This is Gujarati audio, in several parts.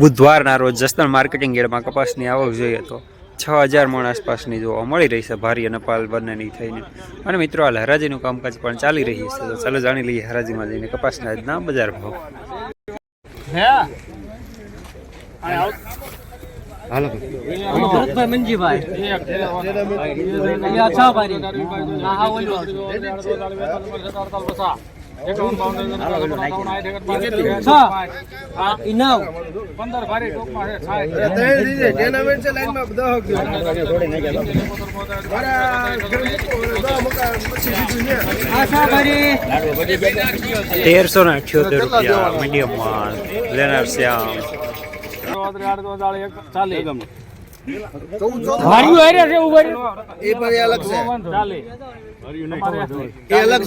બુધવારના રોજ જસદણ માર્કેટિંગ યાર્ડમાં કપાસની આવક જોઈએ તો છ હજાર મણ આસપાસની જોવા મળી રહી છે ભારી અને પાલ બંનેની થઈને. અને મિત્રો, હાલ હરાજીનું કામકાજ પણ ચાલી રહી છે. તો ચાલો જાણી લઈએ હરાજીમાં જઈને કપાસના આજના બજાર ભાવ. મંજીભાઈ પંદર ભારી ટૂંકમાં છે સાહેબ. તેરસો ને અઠ્યોતેર રૂપિયા મીડિયમ લેનાર શ્યામ. ભારીઓ હારે છે ઊભા એ પણ અલગ છે. ચાલે. એ અલગ.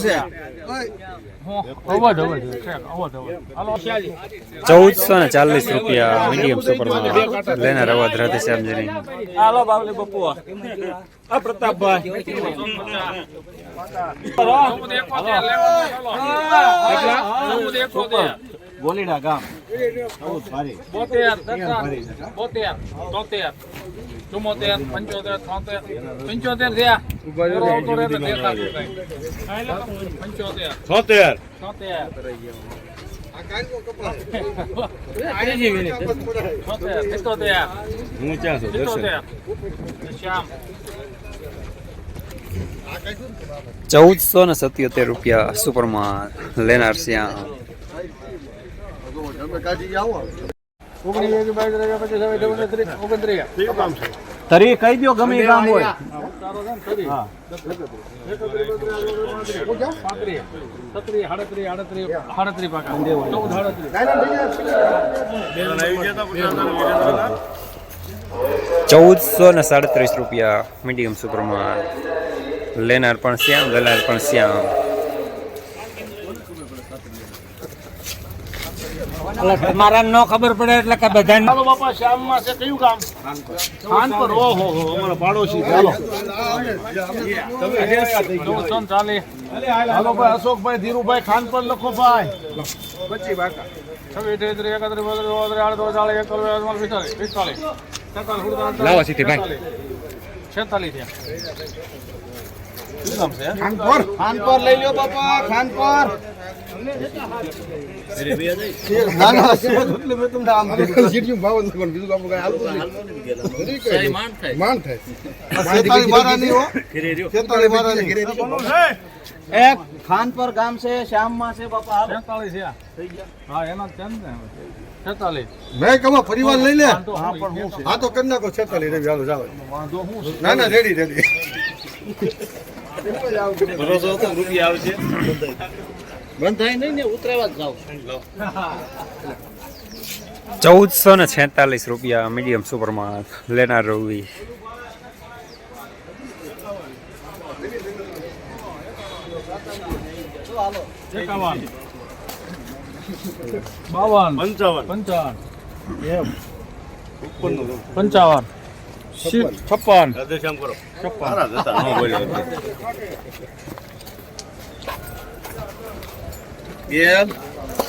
ચૌદસો ને ચાલીસ રૂપિયા મીડિયમ સુપર લેનાર અવાજ રાધે શ્યામજીની હાલો, બાવલી બપ્પુ. આ પ્રતાપભાઈ. ચૌદ ગોલીડા ગામ. બોતેર, તોતેર, ચુમ્મોતેર, પંચોતેર, છોતેર, પંચોતેર થયા. પંચોતેર, છોતેર. છોતેર. શ્યામ. ચૌદસો ને સત્યોતેર રૂપિયા સુપરમાં લેનાર શ્યામ ઓગણીસ એક બાવીસ ત્રેવીસ પચીસ છવ્વીસ ઓગણત્રીસ ઓગણત્રીસ તરી કહી દો ગમે ગામ હોય. ચૌદસો ને સાડત્રીસ રૂપિયા મીડિયમ સુપરમાં લેનાર પણ શ્યામ દલાલ પણ શ્યામ. મારા ન ખબર પડે એટલે કે બધા ચાલો બાપા શ્યામમાં છે કયું ગામ? ખાનપર. ઓ હો અમારા પાડોશી ચાલો. ચૌદસો ને ચાલીસ હાલો ભાઈ અશોકભાઈ ધીરુભાઈ ખાનપર લખો ભાઈ. પચી બાકા. છવ્વીસ ત્રીસ એકત્રીસ બત્રીસ ચોત્રીસ આડત્રીસ ચાલીસ એકતાલીસ પિસ્તાલીસ પિસ્તાલીસ. છેતાલીસ. સુડતાલીસ લાવો છેતાલીસ થયા. શું ગામ ખાનપર. ખાનપર લઈ લ્યો બાપા ખાનપર. ના ના એટલે મેં તમને આમ સીટીયું ભાવ નથી પણ બીજું આપણું કાંઈ હાલતું નહીં માન થાય. છેતાલી બારાની હો છેતાલી બારાની એક ખાનપર ગામ છે શ્યામમાં છે બાપા છેતાલીસ થયા હા એનો ચંદ ને છેતાલીસ મેં કમા પરિવાર લઈ લે. છે? હા તો કરી નાખો છેતાલી રવિ હાલો જાવ છે? ના ના રેડી રેડી. બંધ થાય નહીં ને ઉતરાવા જ જાવ ચૌદસો ને છેતાલીસ રૂપિયા મીડિયમ સુપર માલ લેનાર રવિ. બાવન. પંચાવન. પંચાવન. પંચાવન. શી- છપ્પન.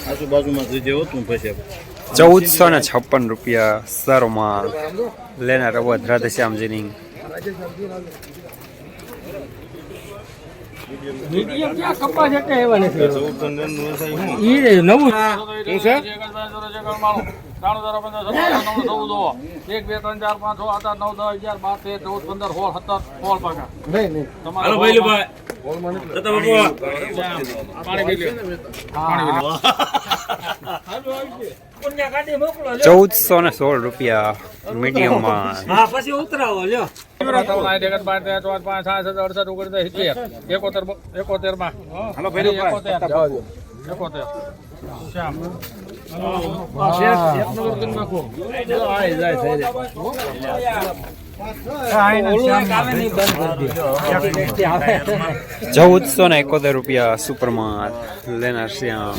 આજુબાજુમાં જઈ જેવો તું પછી ચૌદસો ને છપ્પન રૂપિયા સરમાં માલ લેનાર અવાજ રાધે શ્યામજીની મીડિયમ ક્યાં કપા છે કે એવા નથી ઈ રે નવું. એક બે ત્રણ ચાર પાંચ છ? આઠ આઠ નવ દસ અગિયાર બાર તેર ચૌદ પંદર સોળ સત્તર સોળ પાકા તમારે ચૌદસો ને સોળ રૂપિયા મીડિયમમાં હા પછી ઉતરાવો લ્યો. એકોતેરમાં એકોતેર એકોતેર. શ્યામ. એક નંબર કરી નાખો. જાય ચૌદસો ને એકોતેર રૂપિયા સુપરમાં લેનાર શ્યામ.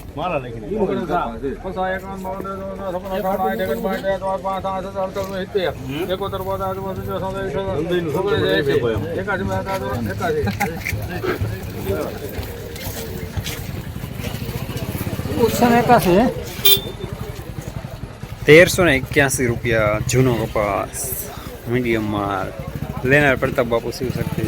મારા તેરસો ને એક્યાસી રૂપિયા જૂનો કપાસ મીડિયમ માલ લેનાર પ્રતાપ બાપુ શિવ શક્તિ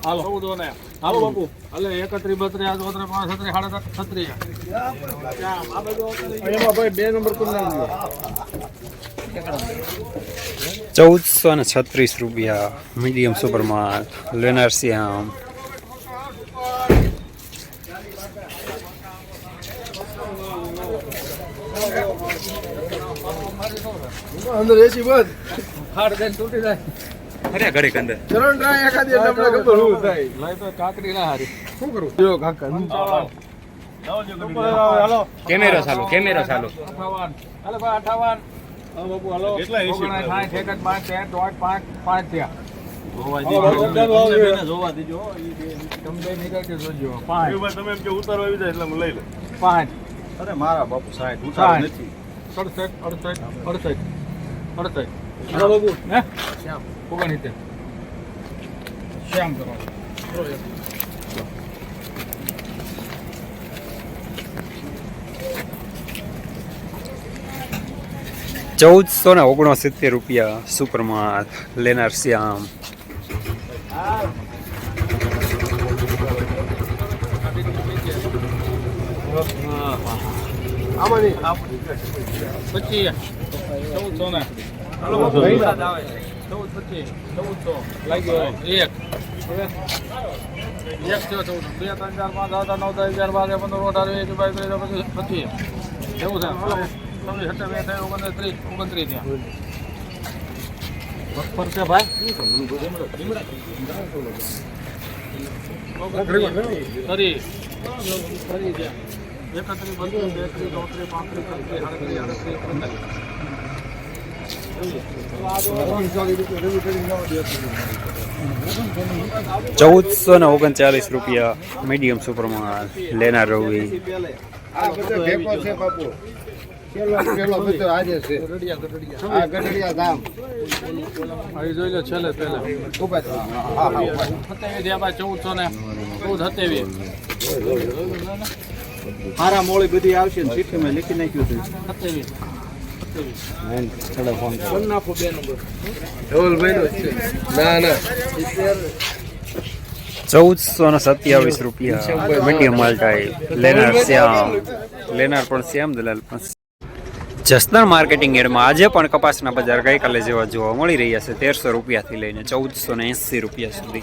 હાલો ચૌદ ને હાલો બાપુ. હાલે એકત્રીસ બત્રીસ આજ ચોત્રીસ પાંચ છત્રીસ સાડા છત્રીસ એમાં ભાઈ બે નંબર નાખજો ચૌદસો ને છત્રીસ રૂપિયા મીડિયમ સુપર માલ લેનાર શ્યામ અંદર એસી બંધ. ખાડ દઈને તૂટી જાય અરે ઘરે કંદર ચરણ ટ્રાય એકાદી એટલે ખબર શું થાય. લઈ તો કાકડી ના હારી. શું કરું? જો કાકા કેમેરો ચાલુ કેમેરો ચાલુ. અઠાવન. હાલો ભાઈ અઠાવન. પાંચ ત્રણ દોઢ પાંચ પાંચ થયા. જોવા દીજો. તમે નીકળશે જોજો. પાંચ. તમે ઉતારવા આવી જાય એટલે લઈ લઉં. પાંચ. અરે મારા બાપુ સાહેબ ઉતારો નથી. સડસઠ અડસઠ અડસઠ અડસઠ. હાલો બાપુ. હે? શ્યામ. કરવાનું ચૌદસો ને ઓગણસિત્તેર રૂપિયા સુપર માલ લેનાર શ્યામ. ચૌદ છવ્વીસ અઠાવીસ ઓગણત્રીસ ત્રીસ ઓગણત્રીસ ત્યાં પર છે ભાઈ? ફરી. ફરી ત્યાં એકત્રીસ બત્રીસ તેત્રીસ ચોત્રીસ પાંત્રીસ છત્રીસ સાડત્રીસ આડત્રીસ ચૌદસો ને ઓગણચાલીસ રૂપિયા મીડિયમ સુપર માલ લેનાર રવિ. ચૌદસો ને ચૌદ મારા મોળી બધી આવશે ને ચિઠ્ઠીમાં લખી નાખ્યું ના ચૌદસો ને સત્યાવીસ રૂપિયા મીડિયમ માલ્ટા લેનાર શ્યામ. લેનાર પણ શ્યામ દલાલ પણ જસદણ માર્કેટિંગ એડમાં આજે પણ કપાસના બજાર ગઈકાલે જેવા જોવા મળી રહ્યા છે. તેરસો રૂપિયાથી લઈને ચૌદસો ને એંસી રૂપિયા સુધી.